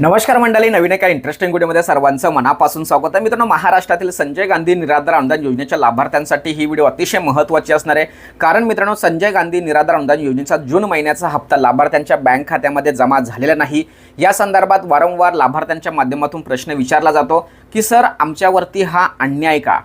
नमस्कार मंडळी नवीन एका इंटरेस्टिंग व्हिडिओमध्ये सर्वांचं मनापासून स्वागत आहे. मित्रांनो महाराष्ट्रातील संजय गांधी निराधार अनुदान योजनेच्या लाभार्थ्यांसाठी ही व्हिडिओ अतिशय महत्त्वाची असणार आहे. कारण मित्रांनो संजय गांधी निराधार अनुदान योजनेचा जून महिन्याचा हप्ता लाभार्थ्यांच्या बँक खात्यामध्ये जमा झालेला नाही. या संदर्भात वारंवार लाभार्थ्यांच्या माध्यमातून प्रश्न विचारला जातो की सर आमच्यावरती हा अन्याय का?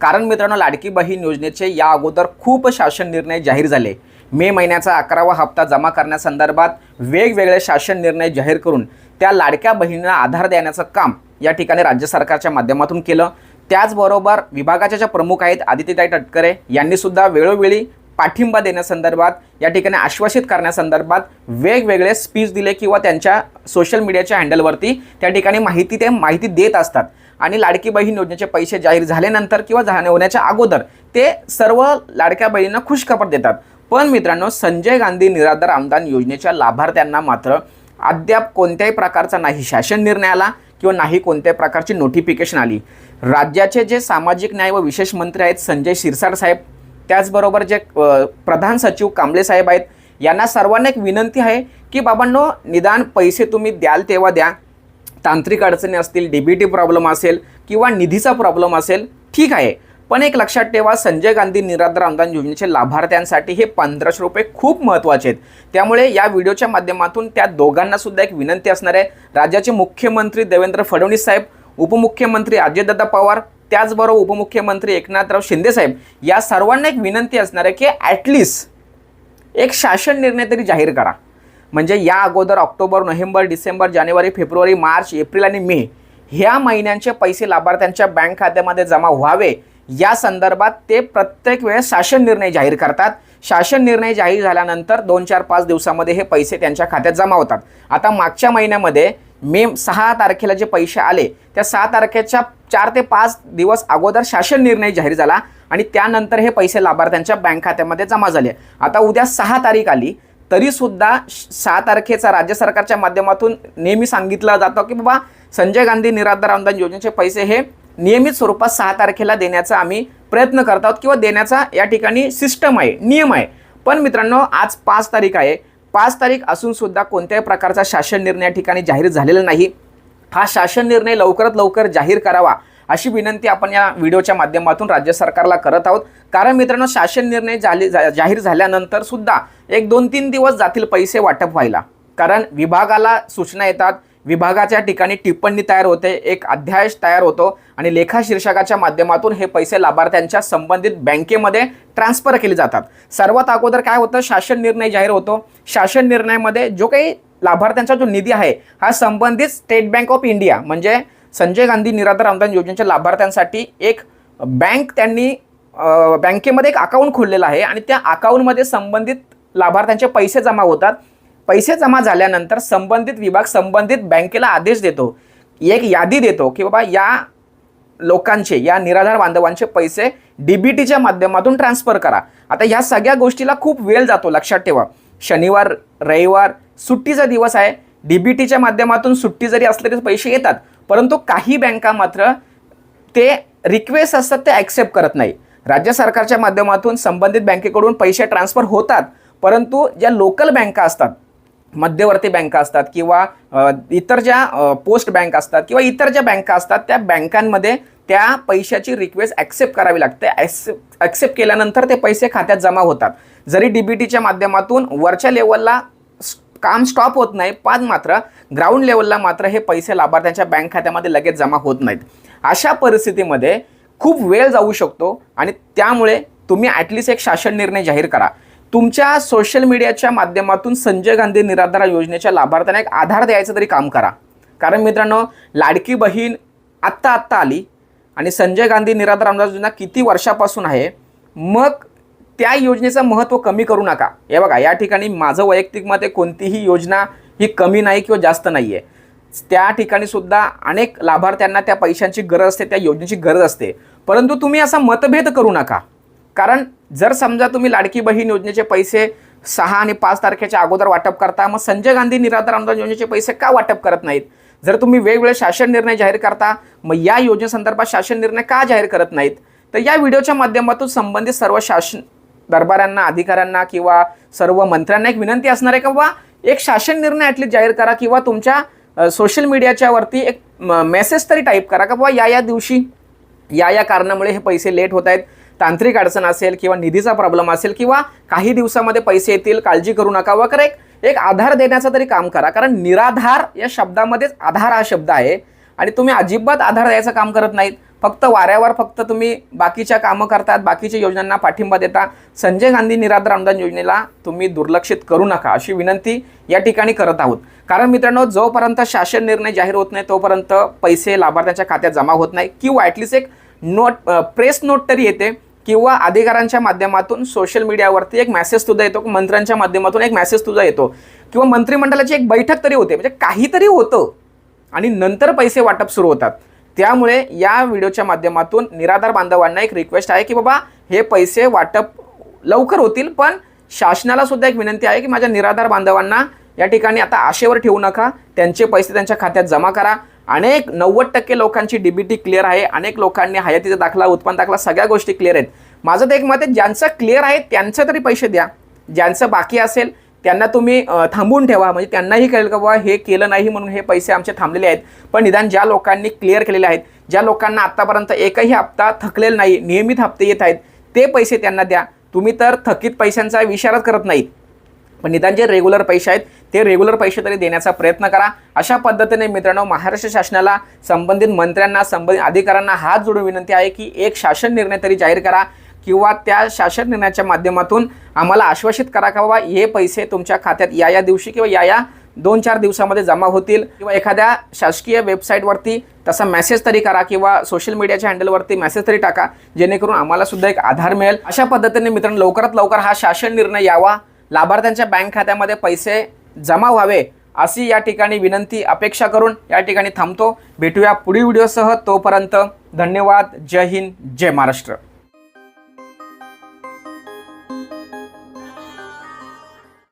कारण मित्रांनो लाडकी बहीण योजनेचे या अगोदर खूप शासन निर्णय जाहीर झाले. मे महिन्याचा अकरावा हप्ता जमा करण्यासंदर्भात वेगवेगळे शासन निर्णय जाहीर करून त्या लाडक्या बहिणींना आधार देण्याचं काम या ठिकाणी राज्य सरकारच्या माध्यमातून केलं. त्याचबरोबर विभागाच्या ज्या प्रमुख आहेत आदित्यताई तटकरे यांनीसुद्धा वेळोवेळी पाठिंबा देण्यासंदर्भात या ठिकाणी आश्वासित करण्यासंदर्भात वेगवेगळे स्पीच दिले किंवा त्यांच्या सोशल मीडियाच्या हँडलवरती त्या ठिकाणी माहिती ते माहिती देत असतात. आणि लाडकी बहीण योजनेचे पैसे जाहीर झाल्यानंतर किंवा जाहीर होण्याच्या अगोदर ते सर्व लाडक्या बहिणींना खुशखबर देतात. पण मित्रांनो संजय गांधी निराधार अनुदान योजनेच्या लाभार्थ्यांना मात्र अद्याप कोणत्याही प्रकारचा नाही. शासन निर्णय आला किंवा नाही कोणत्याही प्रकारची नोटिफिकेशन आली. राज्याचे जे सामाजिक न्याय व विशेष मंत्री आहेत संजय शिरसाट साहेब त्याचबरोबर जे प्रधान सचिव कांबळे साहेब आहेत यांना सर्वांना एक विनंती आहे की बाबांनो निदान पैसे तुम्ही द्याल तेव्हा द्या. तांत्रिक अडचणी असतील डी बी टी प्रॉब्लेम असेल किंवा निधीचा प्रॉब्लेम असेल ठीक आहे. पण एक लक्षात ठेवा संजय गांधी निराधार अनुदान योजनेचे लाभार्थ्यांसाठी हे पंधराशे रुपये खूप महत्त्वाचे आहेत. त्यामुळे या व्हिडिओच्या माध्यमातून त्या दोघांना सुद्धा एक विनंती असणार आहे. राज्याचे मुख्यमंत्री देवेंद्र फडणवीस साहेब उपमुख्यमंत्री अजयदत्ता पवार त्याचबरोबर उपमुख्यमंत्री एकनाथराव शिंदेसाहेब या सर्वांना एक विनंती असणार आहे की ॲटलिस्ट एक शासन निर्णय तरी जाहीर करा. म्हणजे या अगोदर ऑक्टोबर नोव्हेंबर डिसेंबर जानेवारी फेब्रुवारी मार्च एप्रिल आणि मे ह्या महिन्यांचे पैसे लाभार्थ्यांच्या बँक खात्यामध्ये जमा व्हावे. या संदर्भात ते प्रत्येक वेळेस शासन निर्णय जाहीर करतात. शासन निर्णय जाहीर झाल्यानंतर दोन चार पाच दिवसामध्ये हे पैसे त्यांच्या खात्यात जमा होतात. आता मागच्या महिन्यामध्ये मे सहा तारखेला जे पैसे आले त्या सहा तारखेच्या चार ते पाच दिवस अगोदर शासन निर्णय जाहीर झाला आणि त्यानंतर हे पैसे लाभार्थ्यांच्या बँक खात्यामध्ये जमा झाले. आता उद्या सहा तारीख आली तरीसुद्धा सहा तारखेचा राज्य सरकारच्या माध्यमातून नेहमी सांगितलं जातं की बाबा संजय गांधी निराधार अनुदान योजनेचे पैसे हे नियमित स्वरूपात सहा तारखेला देण्याचा आम्ही प्रयत्न करत आहोत किंवा देण्याचा या ठिकाणी सिस्टम आहे नियम आहे. पण मित्रांनो आज पाच तारीख आहे. पाच तारीख असूनसुद्धा कोणत्याही प्रकारचा शासन निर्णय या ठिकाणी जाहीर झालेला नाही. हा शासन निर्णय लवकरात लवकर जाहीर करावा अशी विनंती आपण या व्हिडिओच्या माध्यमातून राज्य सरकारला करत आहोत. कारण मित्रांनो शासन निर्णय झाले जा- जाहीर झाल्यानंतर सुद्धा एक दोन तीन दिवस जातील पैसे वाटप व्हायला. कारण विभागाला सूचना येतात विभागाच्या ठिकाणी टिप्पणी तयार होते एक अध्याय तयार होतो आणि लेखा शीर्षकाच्या माध्यमातून हे पैसे लाभार्थ्यांच्या संबंधित बँकेमध्ये ट्रान्सफर केले जातात. सर्वात अगोदर काय होतं? शासन निर्णय जाहीर होतो. शासन निर्णयामध्ये जो काही लाभार्थ्यांचा जो निधी आहे हा संबंधित स्टेट बँक ऑफ इंडिया म्हणजे संजय गांधी निराधार अनुदान योजनेच्या लाभार्थ्यांसाठी एक बँक त्यांनी बँकेमध्ये एक अकाउंट खोललेलं आहे आणि त्या अकाउंटमध्ये संबंधित लाभार्थ्यांचे पैसे जमा होतात. पैसे जमा झाल्यानंतर संबंधित विभाग संबंधित बँकेला आदेश देतो. एक यादी देतो की बाबा या लोकांचे या निराधार बांधवांचे पैसे डीबीटीच्या माध्यमातून ट्रान्सफर करा. आता ह्या सगळ्या गोष्टीला खूप वेळ जातो लक्षात ठेवा. शनिवार रविवार सुट्टीचा दिवस आहे. डीबीटीच्या माध्यमातून सुट्टी जरी असले तरी पैसे येतात. परंतु काही बँका मात्र ते रिक्वेस्ट असतात ते ॲक्सेप्ट करत नाही. राज्य सरकारच्या माध्यमातून संबंधित बँकेकडून पैसे ट्रान्सफर होतात. परंतु ज्या लोकल बँका असतात मध्यवर्ती बँका असतात किंवा इतर ज्या पोस्ट बँक असतात किंवा इतर ज्या बँका असतात त्या बँकांमध्ये त्या पैशाची रिक्वेस्ट ॲक्सेप्ट करावी लागते. ॲक्सेप्ट ॲक्सेप्ट केल्यानंतर ते पैसे खात्यात जमा होतात. जरी डी बी टीच्या माध्यमातून वरच्या लेवलला काम स्टॉप होत नाही पण मात्र ग्राउंड लेवलला मात्र हे पैसे लाभार्थ्यांच्या बँक खात्यामध्ये लगेच जमा होत नाहीत. अशा परिस्थितीमध्ये खूप वेळ जाऊ शकतो आणि त्यामुळे तुम्ही ॲटलिस्ट एक शासन निर्णय जाहीर करा. तुमच्या सोशल मीडियाच्या माध्यमातून संजय गांधी निराधार योजनेच्या लाभार्थ्यांना एक आधार द्यायचं तरी काम करा. कारण मित्रांनो लाडकी बहीण आत्ता आत्ता आली आणि संजय गांधी निराधार अनुदान योजना किती वर्षापासून आहे मग त्या योजनेचं महत्त्व कमी करू नका. हे बघा या ठिकाणी माझं वैयक्तिक मत आहे कोणतीही योजना ही कमी नाही किंवा जास्त नाही आहे त्या ठिकाणी सुद्धा अनेक लाभार्थ्यांना त्या पैशांची गरज असते त्या योजनेची गरज असते. परंतु तुम्ही असा मतभेद करू नका. कारण जर समजा तुम्ही लाडकी बहीण योजनेचे पैसे सहा आणि पाच तारखेच्या अगोदर वाटप करता मग संजय गांधी निराधार अनुदान योजनेचे पैसे का वाटप करत नाहीत? जर तुम्ही वेगवेगळे शासन निर्णय जाहीर करता मग या योजनेसंदर्भात शासन निर्णय का जाहीर करत नाहीत? तर या व्हिडिओच्या माध्यमातून संबंधित सर्व शासन दरबारांना अधिकाऱ्यांना किंवा सर्व मंत्र्यांना एक विनंती असणार आहे का बाबा एक शासन निर्णय ॲटलीस्ट जाहीर करा किंवा तुमच्या सोशल मीडियाच्या वरती एक मेसेज तरी टाईप करा का बाबा या या दिवशी या या कारणामुळे हे पैसे लेट होत आहेत. तांत्रिक अडचण असेल किंवा निधीचा प्रॉब्लेम असेल किंवा काही दिवसामध्ये पैसे येतील काळजी करू नका. वगैरे एक एक आधार देण्याचं तरी काम करा. कारण निराधार या शब्दामध्येच आधार हा शब्द आहे. आणि तुम्ही अजिबात आधार द्यायचं काम करत नाहीत. फक्त वाऱ्यावर फक्त तुम्ही बाकीच्या कामं करतात बाकीच्या योजनांना पाठिंबा देता. संजय गांधी निराधार अनुदान योजनेला तुम्ही दुर्लक्षित करू नका अशी विनंती या ठिकाणी करत आहोत. कारण मित्रांनो जोपर्यंत शासन निर्णय जाहीर होत नाही तोपर्यंत पैसे लाभार्थ्यांच्या खात्यात जमा होत नाही. किंवा ॲटलिस्ट एक नोट प्रेस नोट तरी येते. किंवा अधिकाऱ्यांच्या माध्यमातून सोशल मीडियावरती एक मेसेज तुझा येतो मंत्र्यांच्या माध्यमातून एक मेसेज तुझा येतो. किंवा मंत्रिमंडळाची एक बैठक तरी होते म्हणजे काहीतरी होतं. आणि नंतर पैसे वाटप सुरू होतात. त्यामुळे या व्हिडिओच्या माध्यमातून निराधार बांधवांना एक रिक्वेस्ट आहे की बाबा हे पैसे वाटप लवकर होतील पण शासनाला सुद्धा एक विनंती आहे की माझ्या निराधार बांधवांना या ठिकाणी आता आशेवर ठेवू नका. त्यांचे पैसे त्यांच्या खात्यात जमा करा. अनेक नव्वद टक्के लोकांची डीबीटी क्लिअर आहे. अनेक लोकांनी हयातीचा दाखला उत्पन्न दाखला सगळ्या गोष्टी क्लिअर आहेत. माझं तर एक मत आहे ज्यांचं क्लिअर आहे त्यांचं तरी पैसे द्या. ज्यांचं बाकी असेल त्यांना तुम्ही थांबून ठेवा. म्हणजे त्यांनाही कळेल का बाबा हे केलं नाही म्हणून हे पैसे आमचे थांबलेले आहेत. पण निदान ज्या लोकांनी क्लिअर केलेले आहेत ज्या लोकांना आत्तापर्यंत एकही हप्ता थकलेला नाही नियमित हप्ते येत आहेत ते पैसे त्यांना द्या. तुम्ही तर थकीत पैशांचा विचारच करत नाहीत. पण निदान जे रेग्युलर पैसे आहेत ते रेग्युलर पैसे तरी देण्याचा प्रयत्न करा. अशा पद्धतीने मित्रांनो महाराष्ट्र शासनाला संबंधित मंत्र्यांना संबंधित अधिकाऱ्यांना हात जोडून विनंती आहे की एक शासन निर्णय तरी जाहीर करा किंवा त्या शासन निर्णयाच्या माध्यमातून आम्हाला आश्वासित करा का बाबा हे पैसे तुमच्या खात्यात या या दिवशी किंवा या या दोन चार दिवसामध्ये जमा होतील. किंवा एखाद्या शासकीय वेबसाईटवरती तसा मेसेज तरी करा किंवा सोशल मीडियाच्या हँडलवरती मेसेज तरी टाका जेणेकरून आम्हाला सुद्धा एक आधार मिळेल. अशा पद्धतीने मित्रांनो लवकरात लवकर हा शासन निर्णय यावा. लाभार्थ्यांच्या बँक खात्यामध्ये पैसे जमा व्हावे अशी या ठिकाणी विनंती अपेक्षा करून या ठिकाणी थांबतो. भेटूया पुढील व्हिडिओसह. तोपर्यंत धन्यवाद. जय हिंद. जय महाराष्ट्र.